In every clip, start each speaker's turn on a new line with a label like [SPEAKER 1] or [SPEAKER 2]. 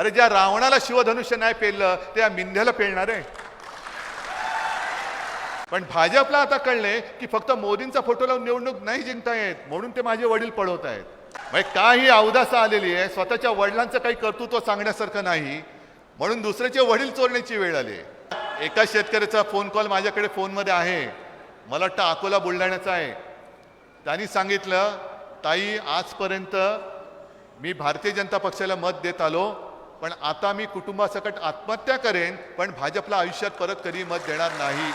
[SPEAKER 1] अरे ज्या रावणाला शिवधनुष्य नाही पेललं त्या मिंध्याला पेलणार आहे. पण भाजपला आता कळले की फक्त मोदींचा फोटो लावून निवडणूक नाही जिंकता येत म्हणून ते माझे वडील पळवत आहेत. म्हणजे काही अवदासा आलेली आहे स्वतःच्या वडिलांचं काही कर्तृत्व सांगण्यासारखं नाही म्हणून दुसऱ्याचे वडील चोरण्याची वेळ आली एका शेतकऱ्याचा फोन कॉल माझ्याकडे फोनमध्ये आहे. मला वाटतं अकोला बुलढाण्याचा आहे. त्यांनी सांगितलं ताई आजपर्यंत मी भारतीय जनता पक्षाला मत देत आलो. पण आता मी कुटुंबासकट आत्महत्या करेन पण भाजपला आयुष्यात परत कधी मत देणार नाही.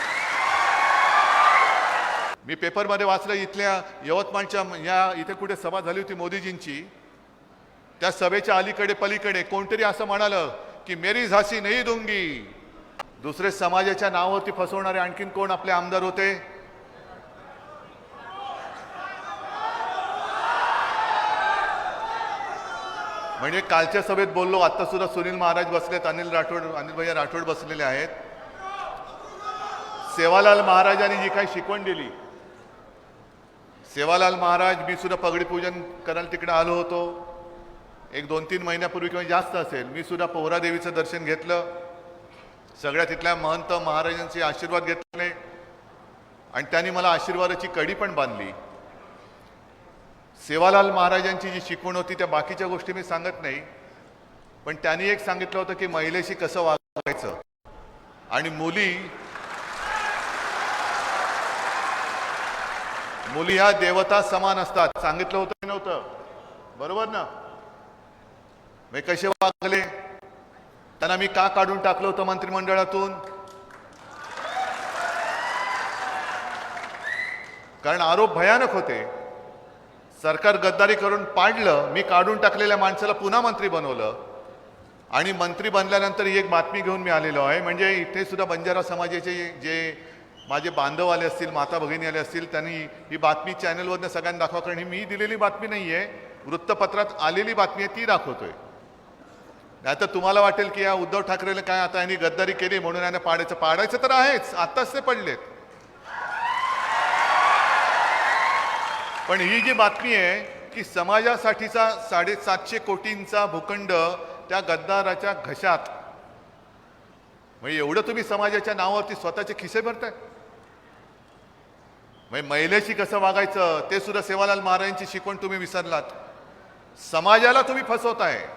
[SPEAKER 1] मी पेपरमध्ये वाचलं इथल्या यवतमाळच्या या इथे कुठे सभा झाली होती मोदीजींची त्या सभेच्या अलीकडे पलीकडे कोणतरी असं म्हणालं की मेरी झाशी नाही दुंगी. दुसरे समाजाच्या नावावरती फसवणारे आणखीन कोण आपले आमदार होते? म्हणजे कालच्या सभेत बोललो आता सुद्धा सुनील महाराज बसलेत अनिल राठोड अनिल भैया राठोड बसलेले आहेत. सेवालाल महाराजांनी जी काही शिकवण दिली सेवालाल महाराज मी सुद्धा पगडी पूजन करायला तिकडे आलो होतो. एक दोन तीन महिन्यापूर्वी किंवा जास्त असेल मी सुद्धा पोहरा देवीचं दर्शन घेतलं. सगळ्या तिथल्या महंत महाराजांचे आशीर्वाद घेतले. आणि त्यांनी मला आशीर्वादाची कडी पण बांधली. सेवालाल महाराजांची जी शिकवण होती त्या बाकीच्या गोष्टी मी सांगत नाही. पण त्यांनी एक सांगितलं होतं की महिलेशी कसं वागायचं. आणि मुली मुली ह्या देवता समान असतात. सांगितलं होतं की नव्हतं. बरोबर ना? मी कसे वागले? त्यांना मी का काढून टाकलं होतं मंत्रिमंडळातून? कारण आरोप भयानक होते. सरकार गद्दारी करून पाडलं मी काढून टाकलेल्या माणसाला पुन्हा मंत्री बनवलं. आणि मंत्री बनल्यानंतर ही एक बातमी घेऊन मी आलेलो आहे म्हणजे इथे सुद्धा बंजारा समाजाचे जे माझे बांधव आले असतील माता भगिनी आले असतील त्यांनी ही बातमी चॅनलवरनं सगळ्यांना दाखवा कारण ही मी दिलेली बातमी नाही आहे. वृत्तपत्रात आलेली बातमी आहे ती दाखवतोय. नाहीतर तुम्हाला वाटेल की या उद्धव ठाकरेला काय आता यांनी गद्दारी केली म्हणून यांना पाडायचं पाडायचं तर आहेच आत्ताच ते पडलेत. पण ही जी बातमी आहे की समाजासाठीचा साडेसातशे कोटींचा भूखंड त्या गद्दाराच्या घशात. म्हणजे एवढं तुम्ही समाजाच्या नावावरती स्वतःचे खिसे भरताय. म्हणजे महिलेशी कसं वागायचं ते सुद्धा सेवालाल महाराजांची शिकवण तुम्ही विसरलात. समाजाला तुम्ही फसवताय.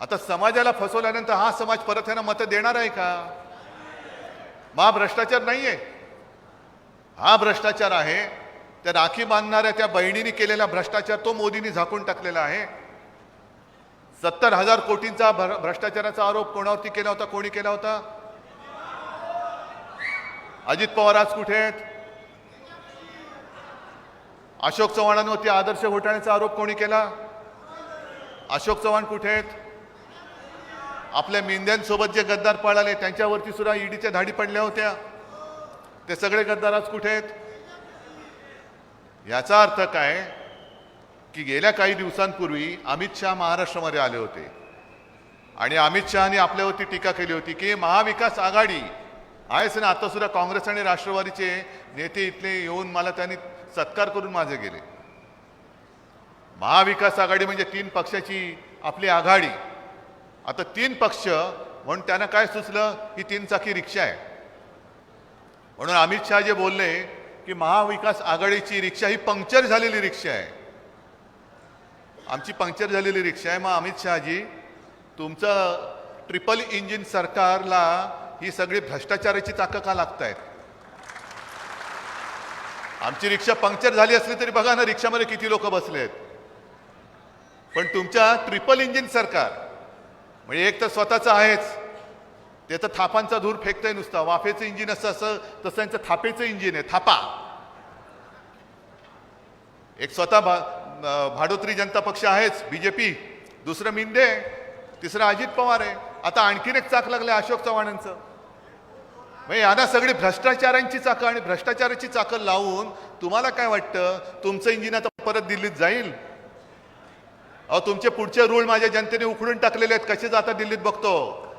[SPEAKER 1] आता समाजाला फसवल्यानंतर हा समाज परत यांना मतं देणार आहे का? महा भ्रष्टाचार नाहीये. हा भ्रष्टाचार आहे. त्या राखी बांधणाऱ्या त्या बहिणीने केलेला भ्रष्टाचार तो मोदींनी झाकून टाकलेला आहे. सत्तर हजार कोटींचा भ्र- भ्रष्टाचाराचा आरोप कोणावरती केला होता कोणी केला होता? अजित पवार आज कुठे आहेत? अशोक चव्हाणांवरती आदर्श घोटाळ्याचा आरोप कोणी केला? अशोक चव्हाण कुठे आहेत? आपल्या मेंद्यांसोबत जे गद्दार पळाले त्यांच्यावरती सुद्धा ईडीच्या धाडी पडल्या होत्या. ते सगळे गद्दार आज कुठे आहेत? याचा अर्थ काय? की गेल्या काही दिवसांपूर्वी अमित शहा महाराष्ट्रामध्ये आले होते. आणि अमित शहानी आपल्यावरती टीका केली होती की महाविकास आघाडी आहेच ना आता सुद्धा काँग्रेस आणि राष्ट्रवादीचे नेते इथले येऊन मला त्यांनी सत्कार करून माझे गेले. महाविकास आघाडी म्हणजे तीन पक्षाची आपली आघाडी. आता तीन पक्ष म्हणून त्यांना काय सुचलं? ही तीन चाकी रिक्षा आहे. म्हणून अमित शहा जे बोलले की महाविकास आघाडीची रिक्षा ही पंक्चर झालेली रिक्षा आहे. आमची पंक्चर झालेली रिक्षा आहे. मग अमित शहाजी तुमचं ट्रिपल इंजिन सरकारला ही सगळी भ्रष्टाचाराची चाकं का लागत आहेत आमची रिक्षा पंक्चर झाली असली तरी बघा ना रिक्षामध्ये किती लोक बसले आहेत पण तुमच्या ट्रिपल इंजिन सरकार म्हणजे एक तर स्वतःचं आहेच त्याचं थापांचा धूर फेकतंय नुसता. वाफेचं इंजिन असं असं तसं त्यांचं थापेचं इंजिन आहे. थापा. एक स्वतः भा भाडोत्री जनता पक्ष आहेच बीजेपी दुसरं मिंदे तिसरं अजित पवार आहे. आता आणखीन एक चाक लागलं अशोक चव्हाणांचं. म्हणजे यांना सगळी भ्रष्टाचारांची चाकं आणि भ्रष्टाचाराची चाकं लावून तुम्हाला काय वाटतं? तुमचं इंजिन आता परत दिल्लीत जाईल? अहो तुमचे पुढचे रूळ माझ्या जनतेने उखडून टाकलेले आहेत. कसे जातात दिल्लीत बघतो?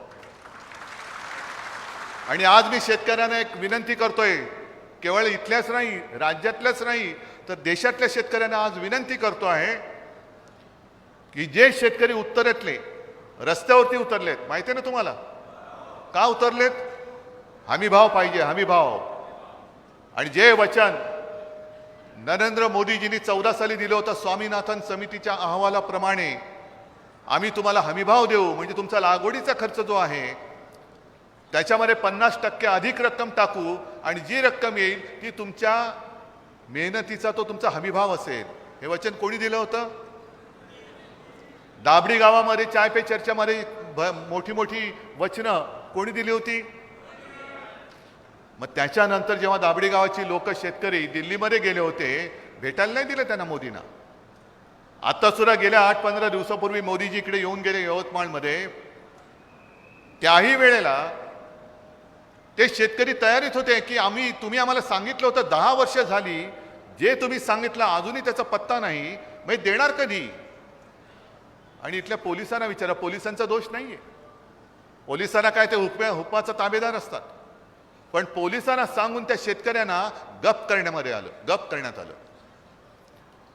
[SPEAKER 1] आणि आज मी शेतकऱ्यांना एक विनंती करतोय केवळ इथल्याच नाही राज्यातल्याच नाही तर देशातल्या शेतकऱ्यांना आज विनंती करतो आहे की जे शेतकरी उत्तरेतले रस्त्यावरती उतरलेत माहिती आहे ना तुम्हाला? का उतरलेत? हमी भाव पाहिजे हमी भाव. आणि जे वचन नरेंद्र मोदीजींनी चौदा साली दिलं होतं स्वामीनाथन समितीच्या अहवालाप्रमाणे आम्ही तुम्हाला हमीभाव देऊ म्हणजे तुमचा लागवडीचा खर्च जो आहे त्याच्यामध्ये पन्नास टक्के अधिक रक्कम टाकू आणि जी रक्कम येईल ती तुमच्या मेहनतीचा तो तुमचा हमीभाव असेल. हे वचन कोणी दिलं होतं? दाबडी गावामध्ये चाय पे चर्चामध्ये भ- मोठी मोठी वचनं कोणी दिली होती? मग त्याच्यानंतर जेव्हा दाबडी गावाची लोक शेतकरी दिल्लीमध्ये गेले होते भेटायला नाही दिलं त्यांना मोदींना. आता सुद्धा गेल्या आठ पंधरा दिवसापूर्वी मोदीजी इकडे येऊन गेले यवतमाळमध्ये. त्याही वेळेला ते शेतकरी तयारीत होते की आम्ही तुम्ही आम्हाला सांगितलं होतं दहा वर्ष झाली जे तुम्ही सांगितलं अजूनही त्याचा पत्ता नाही मग देणार कधी? आणि इथल्या पोलिसांना विचारा पोलिसांचा दोष नाहीये. पोलिसांना काय ते हुकम्या हुकमाचा ताबेदार असतात. पण पोलिसांना सांगून त्या शेतकऱ्यांना गप करण्यामध्ये आलं गप करण्यात आलं.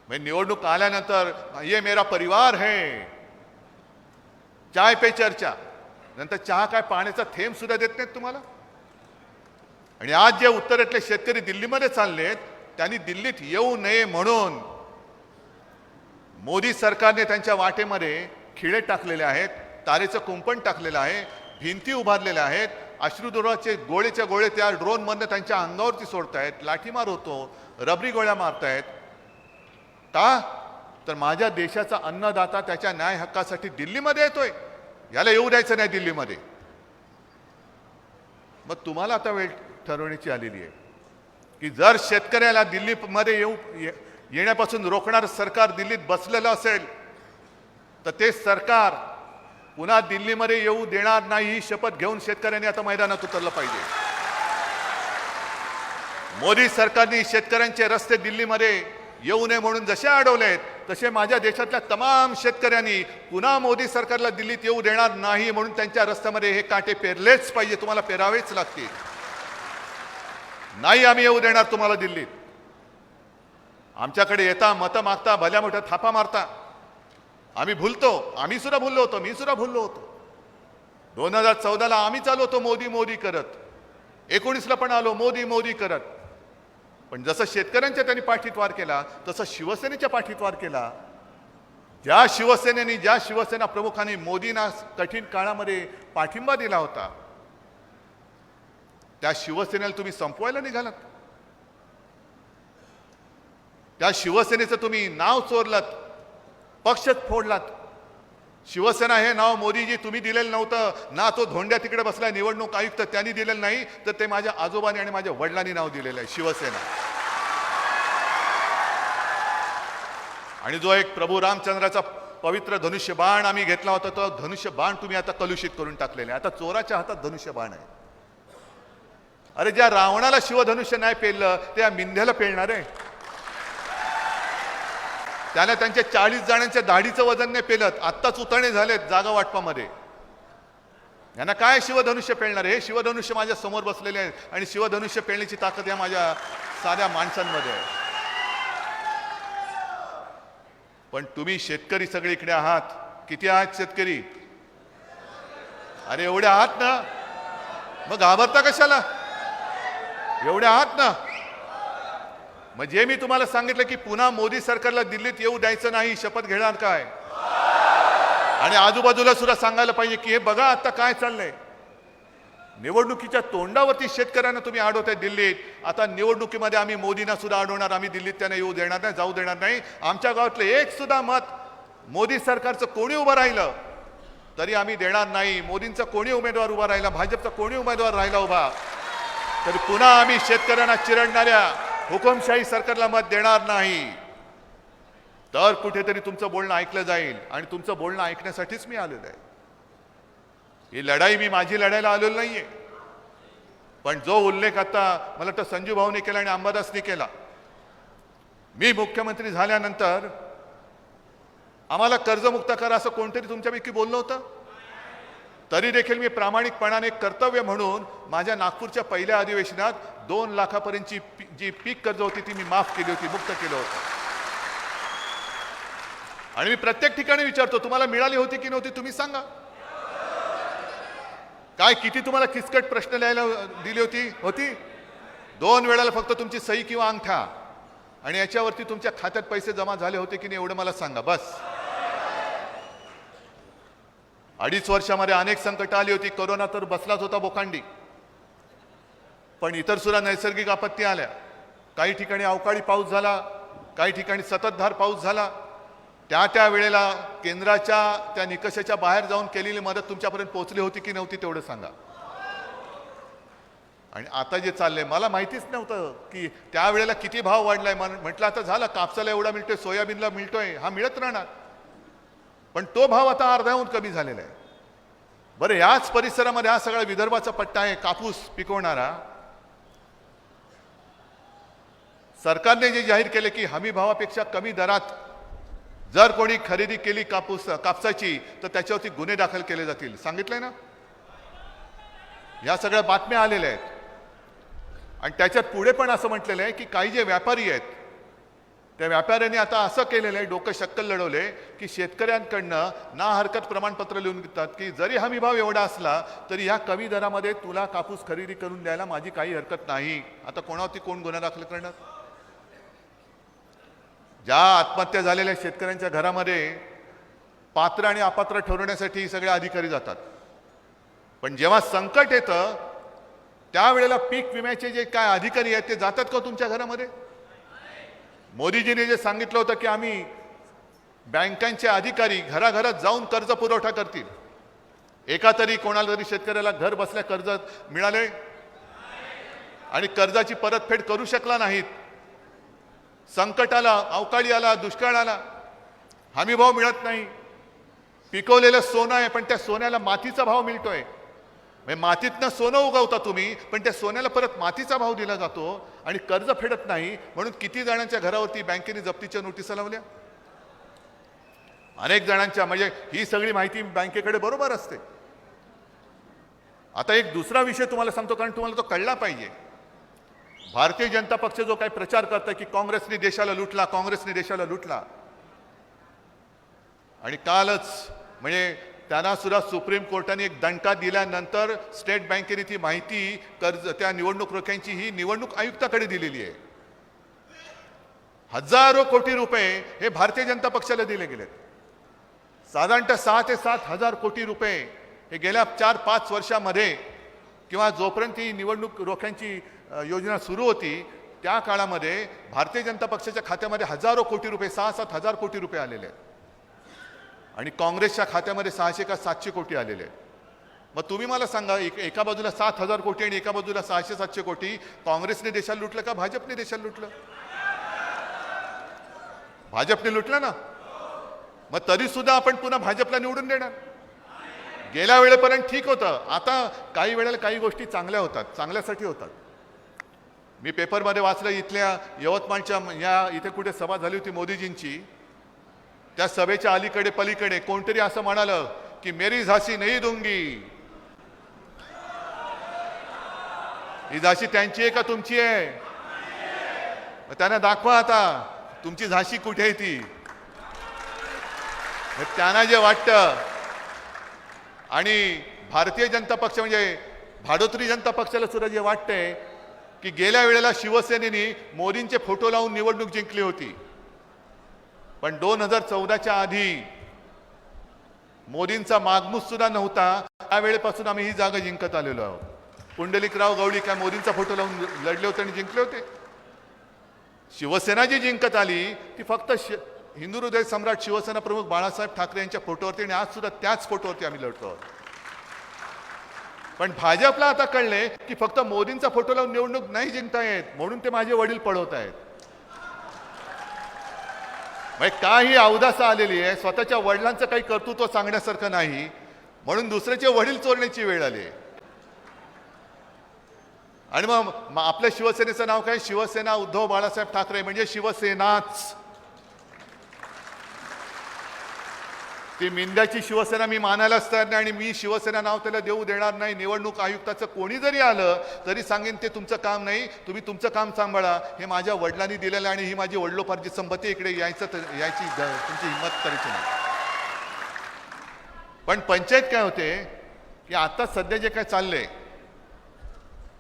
[SPEAKER 1] म्हणजे निवडणूक आल्यानंतर ये मेरा परिवार है. चाय पे चर्चा. नंतर चहा काय पाण्याचा थेंब सुद्धा देत नाहीत तुम्हाला? आणि आज जे उत्तरेतले शेतकरी दिल्लीमध्ये चाललेत त्यांनी दिल्लीत येऊ नये म्हणून मोदी सरकारने त्यांच्या वाटेमध्ये खिळे टाकलेले आहेत तारेचं कुंपण टाकलेलं आहे भिंती उभारलेल्या आहेत अश्रुदुराचे गोळेच्या गोळे त्या ड्रोनमधनं त्यांच्या अंगावरती सोडतायत लाठीमार होतो रबरी गोळ्या मारतायत. का? तर माझ्या देशाचा अन्नदाता त्याच्या न्याय हक्कासाठी दिल्लीमध्ये येतोय. याला येऊ द्यायचं नाही दिल्लीमध्ये. मग तुम्हाला आता वेळ ठरवण्याची आलेली आहे. की जर शेतकऱ्याला दिल्लीमध्ये येऊ येण्यापासून रोखणारं सरकार दिल्लीत बसलेलं असेल तर ते सरकार पुन्हा दिल्लीमध्ये येऊ देणार नाही ही शपथ घेऊन शेतकऱ्यांनी आता मैदानात उतरलं पाहिजे. मोदी सरकारने शेतकऱ्यांचे रस्ते दिल्लीमध्ये येऊ नये म्हणून जसे अडवलेत तसे माझ्या देशातल्या तमाम शेतकऱ्यांनी पुन्हा मोदी सरकारला दिल्लीत येऊ देणार नाही म्हणून त्यांच्या रस्त्यामध्ये हे काटे पेरलेच पाहिजे तुम्हाला पेरावेच लागतील. नाही आम्ही येऊ देणार तुम्हाला दिल्लीत. आमच्याकडे येता मतं मागता भल्या मोठ्या थापा मारता. आम्ही भुलतो आम्ही सुद्धा भुललो होतो मी सुद्धा भुललो होतो. दोन हजार चौदाला आम्ही चालू होतो मोदी मोदी करत. एकोणीसला पण आलो मोदी मोदी करत. पण जसं शेतकऱ्यांच्या त्यांनी पाठीत वार केला तसं शिवसेनेच्या पाठीत वार केला. ज्या शिवसेनेने ज्या शिवसेना प्रमुखांनी मोदींना कठीण काळामध्ये पाठिंबा दिला होता त्या शिवसेनेला तुम्ही संपवायला निघालात. त्या शिवसेनेचं तुम्ही नाव चोरलात पक्षच फोडलात. शिवसेना हे नाव मोदीजी तुम्ही दिलेलं नव्हतं. ना तो धोंड्या तिकडे बसला निवडणूक आयुक्त त्यांनी दिलेलं नाही तर ते माझ्या आजोबांनी आणि माझ्या वडिलांनी नाव दिलेलं आहे शिवसेना. आणि जो एक प्रभू रामचंद्राचा पवित्र धनुष्य बाण आम्ही घेतला होता तो धनुष्य बाण तुम्ही आता कलुषित करून टाकलेले आहे. आता चोराच्या हातात धनुष्य बाण आहे. अरे ज्या रावणाला शिवधनुष्य नाही पेललं त्या मिंध्याला पेलणार आहे. त्याने त्यांच्या चाळीस जणांच्या दाढीचं वजन नाही पेलत आत्ताच उतरणे झालेत जागा वाटपामध्ये. यांना काय शिवधनुष्य पेलणार हे शिवधनुष्य माझ्यासमोर बसलेले आहे आणि शिवधनुष्य पेलण्याची ताकद या माझ्या साध्या माणसांमध्ये आहे. पण तुम्ही शेतकरी सगळे इकडे आहात. किती आहात शेतकरी? अरे एवढे आहात ना? मग घाबरता कशाला? एवढे आहात ना. म्हणजे मी तुम्हाला सांगितलं की पुन्हा मोदी सरकारला दिल्लीत येऊ द्यायचं नाही शपथ घेणार काय? आणि आजूबाजूला सुद्धा सांगायला पाहिजे की हे बघा आता काय चाललंय. निवडणुकीच्या तोंडावरती शेतकऱ्यांना तुम्ही अडवताय दिल्लीत. आता निवडणुकीमध्ये आम्ही मोदींना सुद्धा अडवणार आम्ही दिल्लीत त्यांना येऊ देणार नाही जाऊ देणार नाही. आमच्या गावातलं एक सुद्धा मत मोदी सरकारचं कोणी उभं राहिलं? तरी आम्ही देणार नाही. मोदींचा कोणी उमेदवार उभा राहिला? भाजपचा कोणी उमेदवार राहिला उभा? तर पुन्हा आम्ही शेतकऱ्यांना चिरडणाऱ्या हुकुमशाही सरकारला मत देणार नाही. तर कुठेतरी तुमचं बोलणं ऐकलं जाईल आणि तुमचं बोलणं ऐकण्यासाठीच मी आलेलो आहे. ही लढाई मी माझी लढायला आलेलो नाहीये. पण जो उल्लेख आता मला तर संजू भाऊने केला आणि अंबादासने केला मी मुख्यमंत्री झाल्यानंतर आम्हाला कर्जमुक्त करा असं कोणतरी तुमच्यापैकी बोललं होतं? तरी देखील मी प्रामाणिकपणाने कर्तव्य म्हणून माझ्या नागपूरच्या पहिल्या अधिवेशनात दोन लाखापर्यंतची पी- जी पीक कर्ज होती ती मी माफ केली होती मुक्त केलं होतं. आणि मी प्रत्येक ठिकाणी विचारतो तुम्हाला मिळाली होती की नव्हती तुम्ही सांगा. काय किती तुम्हाला किचकट प्रश्न लिहायला दिली होती? होती? दोन वेळाला फक्त तुमची सही किंवा अंगठा. आणि याच्यावरती तुमच्या खात्यात पैसे जमा झाले होते की नाही एवढं मला सांगा बस. अडीच वर्षामध्ये अनेक संकटं आली होती. कोरोना तर बसलाच होता बोकांडी. पण इतर सुद्धा नैसर्गिक आपत्ती आल्या. काही ठिकाणी अवकाळी पाऊस झाला काही ठिकाणी सततधार पाऊस झाला. त्या त्या वेळेला केंद्राच्या त्या निकषाच्या बाहेर जाऊन केलेली मदत तुमच्यापर्यंत पोहोचली होती की नव्हती तेवढं सांगा. आणि आता जे चाललंय मला माहितीच नव्हतं की त्यावेळेला किती भाव वाढलाय. म्हण- म्हटलं आता झालं कापसाला एवढा मिळतोय सोयाबीनला मिळतोय हा मिळत राहणार. पण तो भाव आता अर्ध्याहून कमी झालेला आहे. बरं याच परिसरामध्ये हा सगळा विदर्भाचा पट्टा आहे कापूस पिकवणारा. सरकारने जे जाहीर केले की हमी भावापेक्षा कमी दरात जर कोणी खरेदी केली कापूस कापसाची तर त्याच्यावरती गुन्हे दाखल केले जातील. सांगितलंय ना? या सगळ्या बातम्या आलेल्या आहेत. आणि त्याच्यात पुढे पण असं म्हटलेलं आहे की काही जे व्यापारी आहेत त्या व्यापाऱ्यांनी आता असं केलेलं आहे डोकं शक्कल लढवले की शेतकऱ्यांकडनं ना हरकत प्रमाणपत्र लिहून घेतात की जरी हमी भाव एवढा असला तरी ह्या कमी दरामध्ये तुला कापूस खरेदी करून द्यायला माझी काही हरकत नाही. आता कोणावरती कोण गुन्हा दाखल करणार? ज्या आत्महत्या झालेल्या शेतकऱ्यांच्या घरामध्ये पात्र आणि अपात्र ठरवण्यासाठी सगळे अधिकारी जातात. पण जेव्हा संकट येतं त्यावेळेला पीक विम्याचे जे काय अधिकारी आहेत ते जातात का तुमच्या घरामध्ये? मोदीजीने जे सांगितलं होतं की आम्ही बँकांचे अधिकारी घराघरात जाऊन कर्ज पुरवठा करतील. एका तरी कोणाला तरी शेतकऱ्याला घर बसल्या कर्ज मिळाले? आणि कर्जाची परतफेड करू शकला नाहीत. संकट आला अवकाळी आला दुष्काळ आला हमी भाव मिळत नाही. पिकवलेलं सोनं आहे पण त्या सोन्याला मातीचा भाव मिळतोय. म्हणजे मातीतनं सोनं उगवता तुम्ही पण त्या सोन्याला परत मातीचा भाव दिला जातो आणि कर्ज फेडत नाही म्हणून किती जणांच्या घरावरती बँकेने जप्तीच्या नोटिसा लावल्या? अनेक जणांच्या म्हणजे ही सगळी माहिती बँकेकडे बरोबर असते. आता एक दुसरा विषय तुम्हाला सांगतो कारण तुम्हाला तो कळला पाहिजे. भारतीय जनता पक्ष जो काही प्रचार करतोय की काँग्रेसने देशाला लुटला काँग्रेसने देशाला लुटला. आणि कालच म्हणजे त्यांना सुद्धा सुप्रीम कोर्टाने एक दणका दिल्यानंतर स्टेट बँकेने ती माहिती कर्ज त्या निवडणूक रोख्यांची ही निवडणूक आयुक्ताकडे दिलेली आहे. हजारो कोटी रुपये हे भारतीय जनता पक्षाला दिले गेलेत. साधारणतः सहा ते सात हजार कोटी रुपये हे गेल्या चार पाच वर्षामध्ये किंवा जोपर्यंत ही निवडणूक रोख्यांची योजना सुरू होती त्या काळामध्ये भारतीय जनता पक्षाच्या खात्यामध्ये हजारो कोटी रुपये सहा सात हजार कोटी रुपये आलेले आहेत. आणि काँग्रेसच्या खात्यामध्ये सहाशे का सातशे कोटी आलेले आहेत. मग तुम्ही मला सांगा एक एका बाजूला सात हजार कोटी आणि एका बाजूला सहाशे सातशे कोटी काँग्रेसने देशाला लुटलं का भाजपने देशाला लुटलं? भाजपने लुटलं ना? मग तरी सुद्धा आपण पुन्हा भाजपला निवडून देणार. गेल्या वेळेपर्यंत ठीक होतं. आता काही वेळेला काही गोष्टी चांगल्या होतात चांगल्यासाठी होतात. मी पेपरमध्ये वाचलं इथल्या यवतमाळच्या या इथे कुठे सभा झाली होती मोदीजींची. त्या सभेच्या अलीकडे पलीकडे कोणतरी असं म्हणालं की मेरी झाशी नाही दुंगी. ही झाशी त्यांची आहे का तुमची आहे? मग त्यांना दाखवा आता तुमची झाशी कुठे आहे ती? त्यांना जे वाटतं. आणि भारतीय जनता पक्ष म्हणजे भाडोत्री जनता पक्षाला सुद्धा जे वाटतंय की गेल्या वेळेला शिवसेनेने मोदींचे फोटो लावून निवडणूक जिंकली होती. पण दोन हजार चौदाच्या आधी मोदींचा मागमूस सुद्धा नव्हता. त्यावेळेपासून आम्ही ही जागा जिंकत आलेलो आहोत. पुंडलिकराव गवळी काय मोदींचा फोटो लावून लढले होते आणि जिंकले होते? शिवसेना जी जिंकत आली ती फक्त हिंदू हृदय सम्राट शिवसेना प्रमुख बाळासाहेब ठाकरे यांच्या फोटोवरती आणि आज सुद्धा त्याच फोटोवरती आम्ही लढतो आहोत. पण भाजपला आता कळले की फक्त मोदींचा फोटो लावून निवडणूक नाही जिंकता येत म्हणून ते माझे वडील पळवत आहेत. म्हणजे काही अवदासा आलेली आहे स्वतःच्या वडिलांचं काही कर्तृत्व सांगण्यासारखं नाही म्हणून दुसऱ्याचे वडील चोरण्याची वेळ आली आहे. आणि मग आपल्या शिवसेनेचं नाव काय? शिवसेना उद्धव बाळासाहेब ठाकरे म्हणजे शिवसेनाच. ती मिंद्याची शिवसेना मी मानायलाच तयार नाही आणि मी शिवसेना नाव त्याला देऊ देणार नाही. निवडणूक आयुक्ताचं कोणी जरी आलं तरी सांगेन ते तुमचं काम नाही. तुम्ही तुमचं काम सांभाळा. हे माझ्या वडिलांनी दिलेलं आहे आणि ही माझी वडिलोपार्जित संपत्ती इकडे यायचं तर- यायची तुमची हिंमत करायची नाही. पण पंचायत काय होते की आता सध्या जे काय चाललंय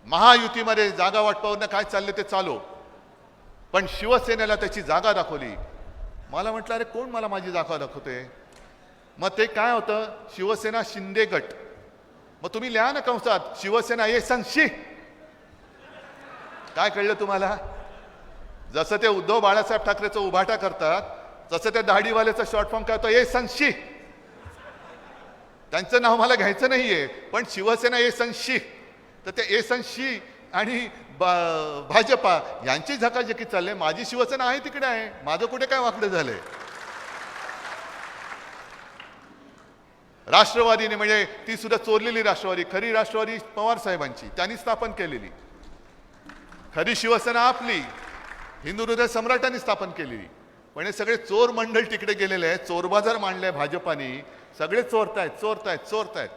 [SPEAKER 1] महायुतीमध्ये जागा वाटपावरनं काय चाललं ते चालू. पण शिवसेनेला त्याची जागा दाखवली. मला म्हटलं अरे कोण मला माझी जागा दाखवते मग ते काय होतं? शिवसेना शिंदे गट. मग तुम्ही लिहा ना कंसात शिवसेना ये संशी काय कळलं तुम्हाला? जसं ते उद्धव बाळासाहेब ठाकरेचं उभाटा करतात तसं त्या दाढीवाल्याचा शॉर्ट फॉर्म काय होतं ये संशी त्यांचं नाव मला घ्यायचं नाहीये पण शिवसेना ए संशी तर ते ए संशी आणि बा- भाजपा यांची झकाझकी चालले माझी शिवसेना आहे तिकडे आहे. माझं कुठे काय वाकडं झालंय? राष्ट्रवादीने म्हणजे ती सुद्धा चोरलेली राष्ट्रवादी खरी राष्ट्रवादी पवार साहेबांची. त्यांनी स्थापन केलेली. खरी शिवसेना आपली हिंदू हृदय सम्राटांनी स्थापन केलेली. पण हे सगळे चोर मंडळ तिकडे गेलेले आहे चोरबाजार मांडले भाजपाने. सगळे चोरतायत चोरतायत चोरतायत.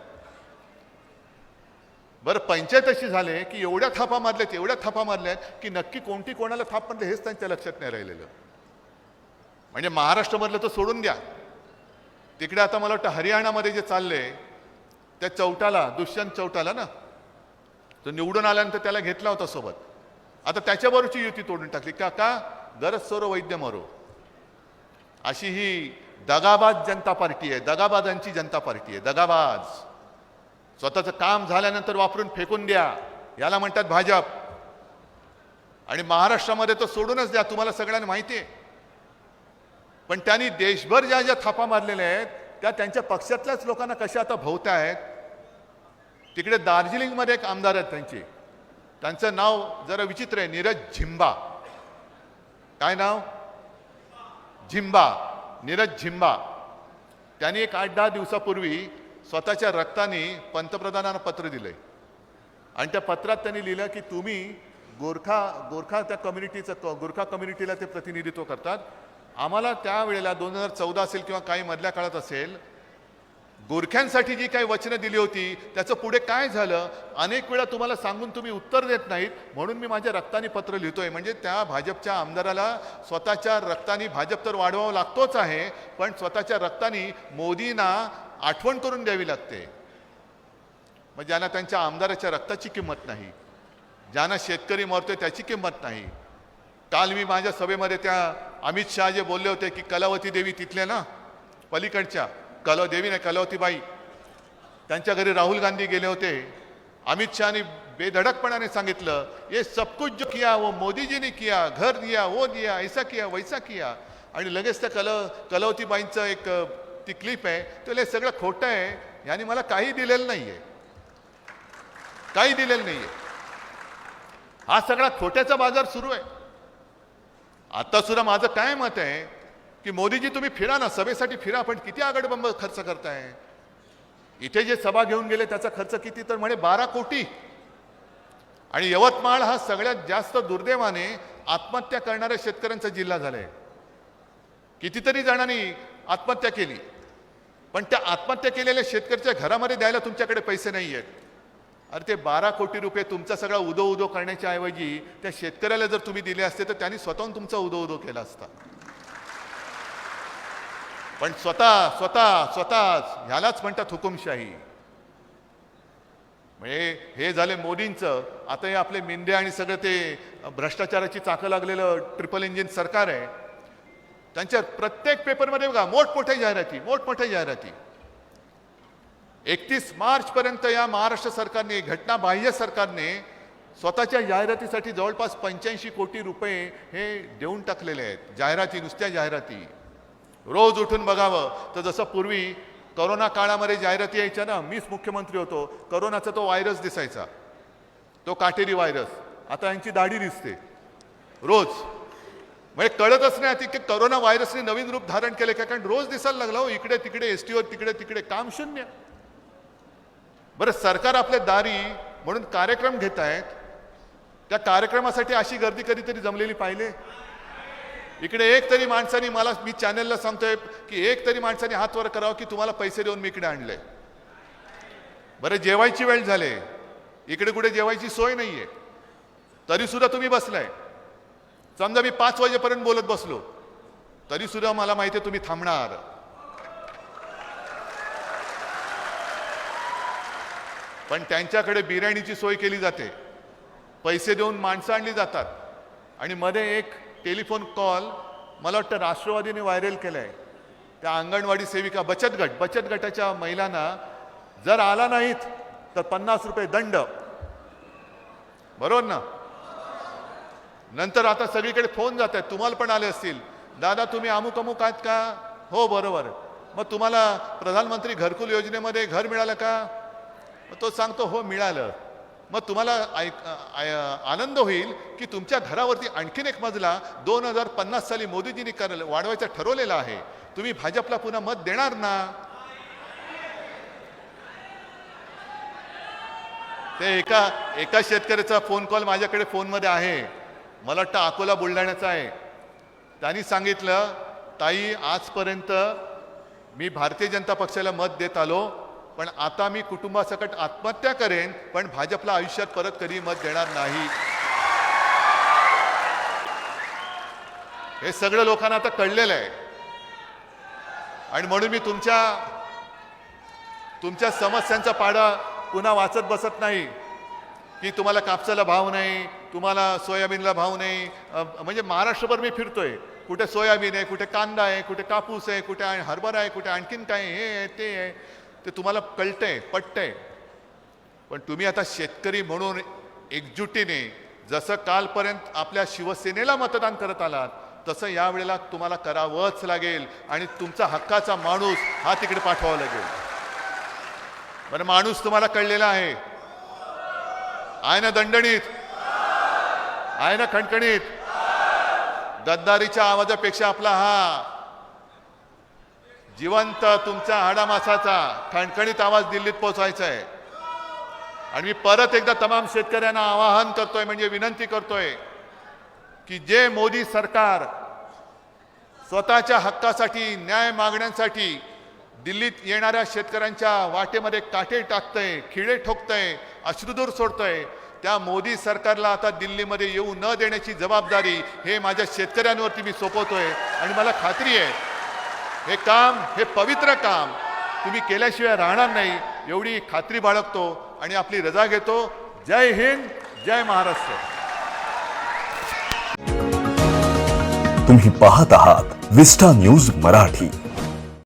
[SPEAKER 1] बरं पंचायत अशी झाले की एवढ्या थापा मारल्यात एवढ्या थापा मारल्यात की नक्की कोणती कोणाला थाप मारले हेच त्यांच्या लक्षात नाही राहिलेलं. म्हणजे महाराष्ट्रामधलं तर सोडून द्या. तिकडे आता मला वाटतं हरियाणामध्ये जे चाललंय त्या चौटाला दुष्यंत चौटाला ना? तो निवडून आल्यानंतर त्याला घेतला होता सोबत. आता त्याच्याबरोबरची युती तोडून टाकली. का का? गरज सोरो वैद्य मरो. अशी ही दगाबाज जनता पार्टी आहे. दगाबाजांची जनता पार्टी आहे. दगाबाज. स्वतःचं काम झाल्यानंतर वापरून फेकून द्या. याला म्हणतात भाजप. आणि महाराष्ट्रामध्ये तर सोडूनच द्या. तुम्हाला सगळ्यांना माहिती आहे. पण त्यांनी देशभर ज्या ज्या थापा मारलेल्या आहेत त्या त्यांच्या पक्षातल्याच लोकांना कशा आता भोवत आहेत? तिकडे दार्जिलिंगमध्ये एक आमदार आहेत त्यांचे. त्यांचं नाव जरा विचित्र आहे नीरज झिंबा. काय नाव? झिंबा. नीरज झिंबा. त्यांनी एक आठ दहा दिवसापूर्वी स्वतःच्या रक्ताने पंतप्रधानांना पत्र दिलंय. आणि त्या पत्रात त्यांनी लिहिलं की तुम्ही गोरखा गोरखा त्या कम्युनिटीचं गोरखा कम्युनिटीला ते प्रतिनिधित्व करतात. आम्हाला त्यावेळेला दोन हजार चौदा असेल किंवा काही मधल्या काळात असेल गोरख्यांसाठी जी काही वचनं दिली होती त्याचं पुढे काय झालं? अनेक वेळा तुम्हाला सांगून तुम्ही उत्तर देत नाहीत म्हणून मी माझ्या रक्ताने पत्र लिहितोय. म्हणजे त्या भाजपच्या आमदाराला स्वतःच्या रक्ताने भाजप तर वाढवावं लागतोच आहे पण स्वतःच्या रक्ताने मोदींना आठवण करून द्यावी लागते. मग ज्यांना त्यांच्या आमदाराच्या रक्ताची किंमत नाही ज्यांना शेतकरी मरतोय त्याची किंमत नाही. काल मी माझ्या सभेमध्ये त्या अमित शहा जे बोलले होते की कलावती देवी तिथल्या ना पलीकडच्या कला देवी नाही कलावती बाई त्यांच्या घरी राहुल गांधी गेले होते. अमित शहानी बेधडकपणाने सांगितलं ये सब कुछ जो किया वो मोदीजीने किया घर दिया वो दिया ऐसा किया वैसा किया. आणि लगेच त्या कल कलावतीबाईंचं एक ती क्लिप आहे. तो हे सगळं खोटं आहे. यांनी मला काही दिलेलं नाही आहे काही दिलेलं नाही आहे हा सगळा खोट्याचा बाजार सुरू आहे. आता सुद्धा माझं काय मत आहे की मोदीजी तुम्ही फिरा ना. सभेसाठी फिरा. पण किती आगडबंब खर्च करताय? इथे जे सभा घेऊन गेले त्याचा खर्च किती? तर म्हणे बारा कोटी. आणि यवतमाळ हा सगळ्यात जास्त दुर्दैवाने आत्महत्या करणाऱ्या शेतकऱ्यांचा जिल्हा झालाय. कितीतरी जणांनी आत्महत्या केली. पण त्या आत्महत्या केलेल्या शेतकऱ्याच्या घरामध्ये द्यायला तुमच्याकडे पैसे नाही आहेत अरे ते बारा कोटी रुपये तुमचा सगळा उदो उदो करण्याच्या ऐवजी त्या शेतकऱ्याला जर तुम्ही दिले असते तर त्यांनी स्वतःहून तुमचा उदो उदो केला असता. पण स्वतः स्वतः स्वतःच ह्यालाच म्हणतात हुकुमशाही. म्हणजे हे झाले मोदींचं आता हे आपले मिंदे आणि सगळं ते भ्रष्टाचाराची चाकं लागलेलं ट्रिपल इंजिन सरकार आहे. त्यांच्या प्रत्येक पेपरमध्ये बघा मोठमोठ्या जाहिराती मोठमोठ्या जाहिराती. एकतीस मार्च पर्यंत या महाराष्ट्र सरकारने घटनाबाह्य सरकारने स्वतःच्या जाहिरातीसाठी जवळपास पंच्याऐंशी कोटी रुपये हे देऊन टाकलेले आहेत. जाहिराती नुसत्या जाहिराती. रोज उठून बघावं. तर जसं पूर्वी करोना काळामध्ये जाहिराती यायच्या ना मीच मुख्यमंत्री होतो. करोनाचा तो व्हायरस दिसायचा. तो काटेरी व्हायरस आता यांची दाढी दिसते. रोज. म्हणजे कळतच नाही की करोना व्हायरसने नवीन रूप धारण केले का? कारण रोज दिसायला लागला हो इकडे तिकडे एस टीवर तिकडे तिकडे काम शून्य. बरं सरकार आपल्या दारी म्हणून कार्यक्रम घेत आहेत त्या कार्यक्रमासाठी अशी गर्दी कधीतरी जमलेली पाहिले? इकडे एक तरी माणसाने मला मी चॅनलला सांगतोय की एक तरी माणसाने हात वर करावं की तुम्हाला पैसे देऊन मी इकडे आणले. बरं जेवायची वेळ झाले. इकडे कुठे जेवायची सोय नाहीये. तरी सुद्धा तुम्ही बसलाय. समजा मी पाच वाजेपर्यंत बोलत बसलो. तरी सुद्धा मला माहिती आहे तुम्ही थांबणार. पण त्यांच्याकडे बिर्याणीची सोय केली जाते. पैसे देऊन माणसं आणली जातात. आणि मध्ये एक टेलिफोन कॉल मला वाटतं राष्ट्रवादीने व्हायरल केलं आहे त्या अंगणवाडी सेविका बचत गट बचत गटाच्या महिलांना जर आला नाहीत तर पन्नास रुपये दंड. बरोबर ना? नंतर आता सगळीकडे फोन जात आहेत. तुम्हाला पण आले असतील. दादा तुम्ही अमुक अमुक आहात का? हो बरोबर. मग तुम्हाला प्रधानमंत्री घरकुल योजनेमध्ये घर मिळालं का? मग तो सांगतो हो मिळालं. मग तुम्हाला ऐक आय- आनंद होईल की तुमच्या घरावरती आणखीन एक मजला दोन हजार पन्नास साली मोदीजींनी कर वाढवायचं ठरवलेलं आहे. तुम्ही भाजपला पुन्हा मत देणार ना? ते एका एका शेतकऱ्याचा फोन कॉल माझ्याकडे फोनमध्ये आहे. मला वाटतं अकोला बुलढाण्याचा आहे. त्यांनी सांगितलं ताई आजपर्यंत मी भारतीय जनता पक्षाला मत देत आलो. पण आता मी कुटुंबासकट आत्महत्या करेन पण भाजपला आयुष्यात परत कधी मत देणार नाही. हे सगळं लोकांना आता कळलेलं आहे. आणि म्हणून मी तुमच्या तुमच्या समस्यांचा पाडा पुन्हा वाचत बसत नाही. की तुम्हाला कापसाला भाव नाही तुम्हाला सोयाबीनला भाव नाही. म्हणजे महाराष्ट्रभर मी फिरतोय. कुठे सोयाबीन आहे कुठे कांदा आहे कुठे कापूस आहे कुठे हरभरा आहे कुठे आणखीन काय हे आहे ते आहे. ते तुम्हाला कळतंय पटतंय. पण तुम्ही आता शेतकरी म्हणून एकजुटीने जसं कालपर्यंत आपल्या शिवसेनेला मतदान करत आलात तसं यावेळेला तुम्हाला करावंच लागेल आणि तुमचा हक्काचा माणूस हा तिकडे पाठवावा लागेल. बरं माणूस तुम्हाला कळलेला आहे. आहे ना दंडणीत आहे ना खणखणीत? गद्दारीच्या आवाजापेक्षा आपला हा जिवंत तुमच्या हाडामासाचा खणखणीत आवाज दिल्लीत पोहोचायचा आहे आणि मी परत एकदा तमाम शेतकऱ्यांना आवाहन करतोय म्हणजे विनंती करतोय की जे मोदी सरकार स्वतःच्या हक्कासाठी न्याय मागण्यांसाठी दिल्लीत येणाऱ्या शेतकऱ्यांच्या वाटेमध्ये काटे टाकतंय खिळे ठोकतंय अश्रुदूर सोडतंय त्या मोदी सरकारला आता दिल्लीमध्ये येऊ न देण्याची जबाबदारी हे माझ्या शेतकऱ्यांवरती मी सोपवतोय. आणि मला खात्री आहे हे काम हे पवित्र काम. तुम्ही केल्याशिवाय राहणार नाही. एवढी खात्री बाळगतो आणि आपली रजा घेतो. जय हिंद जय महाराष्ट्र.
[SPEAKER 2] तुम्ही पाहत आहात विस्टा न्यूज मराठी.